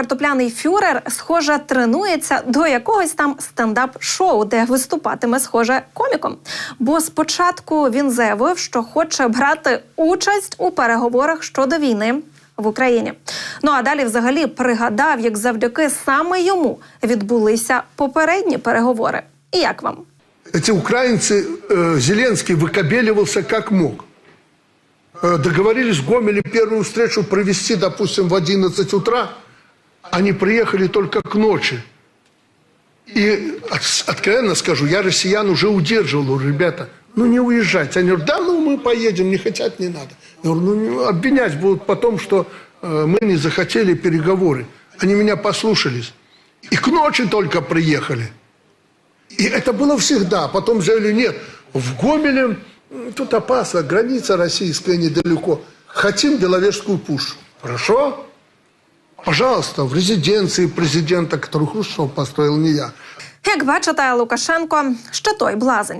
картопляний фюрер, схоже, тренується до якогось там стендап-шоу, де виступатиме схоже коміком. Бо спочатку він заявив, що хоче брати участь у переговорах щодо війни. В Україні ну а далі, взагалі, пригадав, як завдяки саме йому відбулися попередні переговори. І як вам? Эти украинцы, э, Зеленский выкобеливался как мог. Э, договорились в Гомеле первую встречу провести, допустим, в 11 утра. Они приехали только к ночи. И от- откровенно скажу, я россиян уже удерживал, ребята, ну не уезжайте. Они говорят, да, ну мы поедем, не хотят, не надо. Я говорю, ну обвинять будут потом, что э, мы не захотели переговоры. Они меня послушались. И к ночи только приехали. И это было всегда. Потом заявили, нет, в Гомеле тут опасно, граница российская недалеко. Хотим Беловежскую пущу. Хорошо? Пожалуйста, в резиденції президента, яку Хрущов построїв, не я. Як бачите, Лукашенко ще той блазень.